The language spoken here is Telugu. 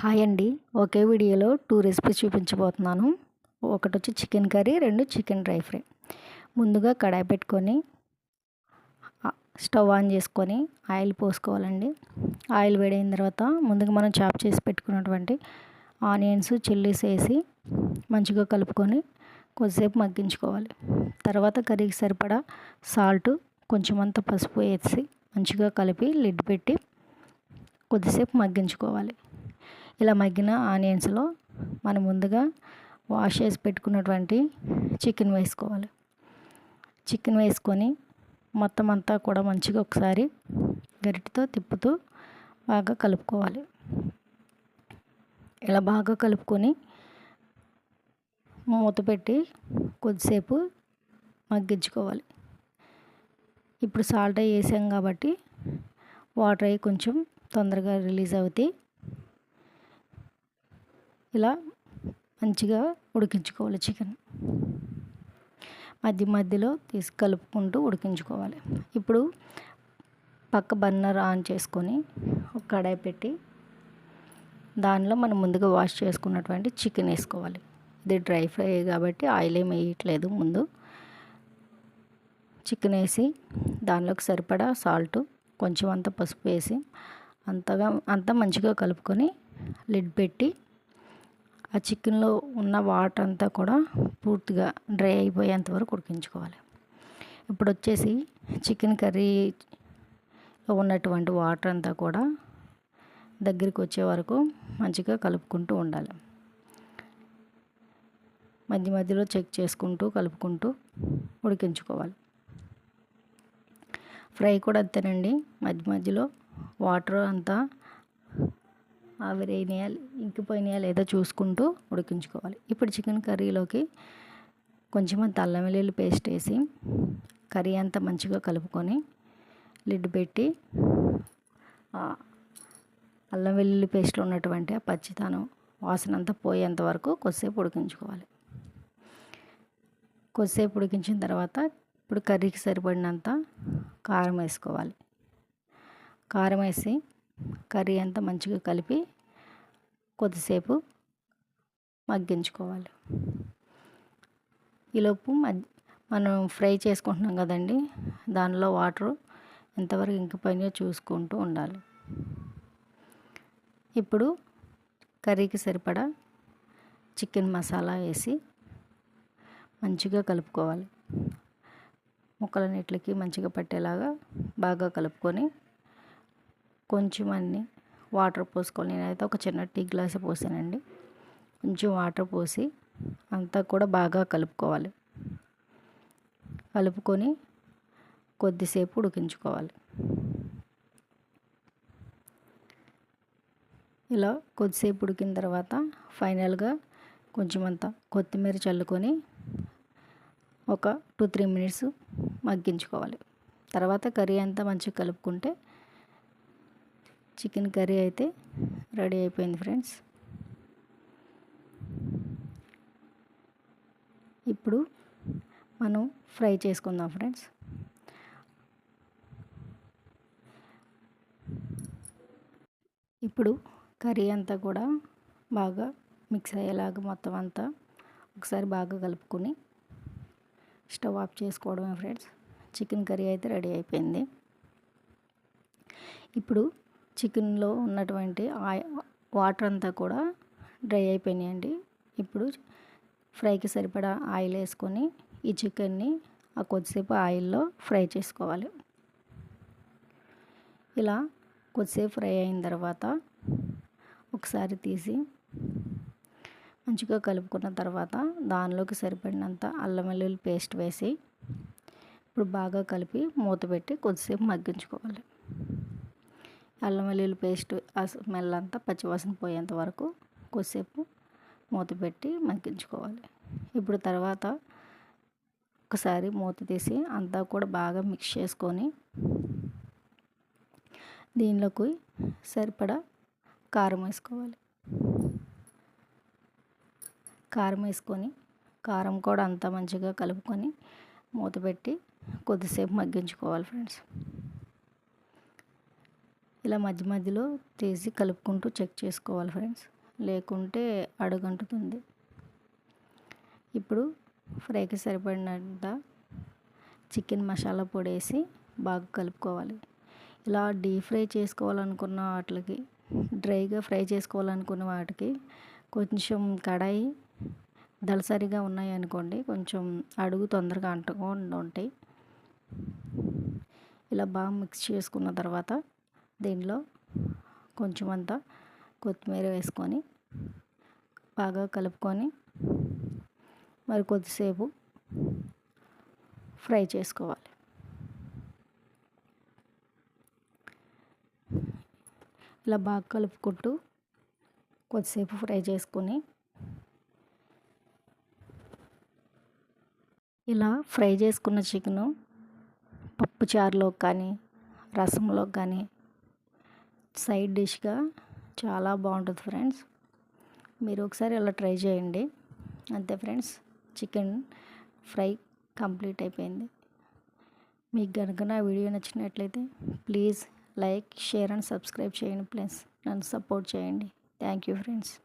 హాయ్ అండి. ఒకే వీడియోలో టూ రెసిపీస్ చూపించబోతున్నాను. ఒకటి వచ్చి చికెన్ కర్రీ రెండు చికెన్ డ్రై ఫ్రై. ముందుగా కడాయి పెట్టుకొని స్టవ్ ఆన్ చేసుకొని ఆయిల్ పోసుకోవాలండి. ఆయిల్ వేడైన తర్వాత ముందుగా మనం చాప్ చేసి పెట్టుకున్నటువంటి ఆనియన్స్ చిల్లీస్ వేసి మంచిగా కలుపుకొని కొద్దిసేపు మగ్గించుకోవాలి. తర్వాత కర్రీకి సరిపడా సాల్ట్ కొంచెం అంత పసుపు వేసి మంచిగా కలిపి లిడ్ పెట్టి కొద్దిసేపు మగ్గించుకోవాలి. ఇలా మగ్గిన ఆనియన్స్లో మనం ముందుగా వాష్ చేసి పెట్టుకున్నటువంటి చికెన్ వేసుకోవాలి. చికెన్ వేసుకొని మొత్తం అంతా కూడా మంచిగా ఒకసారి గరిటితో తిప్పుతూ బాగా కలుపుకోవాలి. ఇలా బాగా కలుపుకొని మూత పెట్టి కొద్దిసేపు మగ్గించుకోవాలి. ఇప్పుడు సాల్ట్ వేసాం కాబట్టి వాటర్ అయ్యి కొంచెం తొందరగా రిలీజ్ అవుతాయి. ఇలా మంచిగా ఉడికించుకోవాలి చికెన్. మధ్య మధ్యలో తీసి కలుపుకుంటూ ఉడికించుకోవాలి. ఇప్పుడు పక్క బర్నర్ ఆన్ చేసుకొని ఒక కడాయి పెట్టి దానిలో మనం ముందుగా వాష్ చేసుకున్నటువంటి చికెన్ వేసుకోవాలి. ఇది డ్రై ఫ్రై కాబట్టి ఆయిల్ ఏమి వేయట్లేదు ముందు. చికెన్ వేసి దానిలోకి సరిపడా సాల్ట్ కొంచెం అంత పసుపు వేసి అంతగా అంతా మంచిగా కలుపుకొని లిడ్ పెట్టి ఆ చికెన్లో ఉన్న వాటర్ అంతా కూడా పూర్తిగా డ్రై అయిపోయేంత వరకు ఉడికించుకోవాలి. ఇప్పుడు వచ్చేసి చికెన్ కర్రీలో ఉన్నటువంటి వాటర్ అంతా కూడా దగ్గరికి వచ్చే వరకు మంచిగా కలుపుకుంటూ ఉండాలి. మధ్య మధ్యలో చెక్ చేసుకుంటూ కలుపుకుంటూ ఉడికించుకోవాలి. ఫ్రై కూడా అంతేనండి. మధ్య మధ్యలో వాటర్ అంతా ఆవిరైనాయా ఇంకిపోయినాయా లేదా చూసుకుంటూ ఉడికించుకోవాలి. ఇప్పుడు చికెన్ కర్రీలోకి కొంచెం అంత అల్లం వెల్లుల్లి పేస్ట్ వేసి కర్రీ అంతా మంచిగా కలుపుకొని లిడ్ పెట్టి అల్లం వెల్లుల్లి పేస్ట్లో ఉన్నటువంటి ఆ పచ్చితనం వాసన అంతా పోయేంత వరకు కొద్దిసేపు ఉడికించుకోవాలి. కొద్దిసేపు ఉడికించిన తర్వాత ఇప్పుడు కర్రీకి సరిపడినంత కారం వేసుకోవాలి. కారం వేసి కర్రీ అంతా మంచిగా కలిపి కొద్దిసేపు మగ్గించుకోవాలి. ఈలోపు మనం ఫ్రై చేసుకుంటున్నాం కదండి దానిలో వాటర్ ఎంతవరకు ఇంకిపోయినాయో చూసుకుంటూ ఉండాలి. ఇప్పుడు కర్రీకి సరిపడా చికెన్ మసాలా వేసి మంచిగా కలుపుకోవాలి. ముక్కలన్నిటికి మంచిగా పట్టేలాగా బాగా కలుపుకొని కొంచెం అన్ని వాటర్ పోసుకోవాలి. నేనైతే ఒక చిన్న టీ గ్లాస్ పోసానండి. కొంచెం వాటర్ పోసి అంతా కూడా బాగా కలుపుకోవాలి. కలుపుకొని కొద్దిసేపు ఉడికించుకోవాలి. ఇలా కొద్దిసేపు ఉడికిన తర్వాత ఫైనల్గా కొంచెం అంత కొత్తిమీర చల్లుకొని ఒక టూ త్రీ మినిట్స్ మగ్గించుకోవాలి. తర్వాత కర్రీ అంతా మంచిగా కలుపుకుంటే చికెన్ కర్రీ అయితే రెడీ అయిపోయింది ఫ్రెండ్స్. ఇప్పుడు మనం ఫ్రై చేసుకుందాం ఫ్రెండ్స్. ఇప్పుడు కర్రీ అంతా కూడా బాగా మిక్స్ అయ్యేలాగా మొత్తం అంతా ఒకసారి బాగా కలుపుకొని స్టవ్ ఆఫ్ చేసుకోవడమే ఫ్రెండ్స్. చికెన్ కర్రీ అయితే రెడీ అయిపోయింది. ఇప్పుడు చికెన్లో ఉన్నటువంటి వాటర్ అంతా కూడా డ్రై అయిపోయినాయండి. ఇప్పుడు ఫ్రైకి సరిపడా ఆయిల్ వేసుకొని ఈ చికెన్ని ఆ కొద్దిసేపు ఆయిల్లో ఫ్రై చేసుకోవాలి. ఇలా కొద్దిసేపు ఫ్రై అయిన తర్వాత ఒకసారి తీసి మంచిగా కలుపుకున్న తర్వాత దానిలోకి సరిపడినంత అల్లం వెల్లుల్లి పేస్ట్ వేసి ఇప్పుడు బాగా కలిపి మూత పెట్టి కొద్దిసేపు మగ్గించుకోవాలి. అల్లం వెల్లుల్లి పేస్ట్ ఆ స్మెల్ అంతా పచ్చివాసన పోయేంత వరకు కొద్దిసేపు మూత పెట్టి మగ్గించుకోవాలి. ఇప్పుడు తర్వాత ఒకసారి మూత తీసి అంతా కూడా బాగా మిక్స్ చేసుకొని దీనిలోకి సరిపడా కారం వేసుకోవాలి. కారం వేసుకొని కారం కూడా అంతా మంచిగా కలుపుకొని మూత పెట్టి కొద్దిసేపు మగ్గించుకోవాలి ఫ్రెండ్స్. ఇలా మధ్య మధ్యలో తీసి కలుపుకుంటూ చెక్ చేసుకోవాలి ఫ్రెండ్స్. లేకుంటే అడుగంటుతుంది. ఇప్పుడు ఫ్రైకి సరిపడినంత చికెన్ మసాలా పొడి వేసి బాగా కలుపుకోవాలి. ఇలా డీప్ ఫ్రై చేసుకోవాలనుకున్న వాటికి డ్రైగా ఫ్రై చేసుకోవాలనుకున్న వాటికి కొంచెం కడాయి దళసరిగా ఉన్నాయి అనుకోండి కొంచెం అడుగు తొందరగా అంటకుండా ఉంటాయి ఇలా బాగా మిక్స్ చేసుకున్న తర్వాత దీనిలో కొంచెం అంతా కొత్తిమీర వేసుకొని బాగా కలుపుకొని మరి కొద్దిసేపు ఫ్రై చేసుకోవాలి. ఇలా బాగా కలుపుకుంటూ కొద్దిసేపు ఫ్రై చేసుకొని ఇలా ఫ్రై చేసుకున్న చికెను పప్పుచారులో కానీ రసంలో కానీ సైడ్ డిష్గా చాలా బాగుంటుంది ఫ్రెండ్స్. మీరు ఒకసారి అలా ట్రై చేయండి. అంతే ఫ్రెండ్స్ చికెన్ ఫ్రై కంప్లీట్ అయిపోయింది. మీకు కనుక నా వీడియో నచ్చినట్లయితే please like share and subscribe చేయండి ప్లీజ్ నన్ను సపోర్ట్ చేయండి. Thank you friends.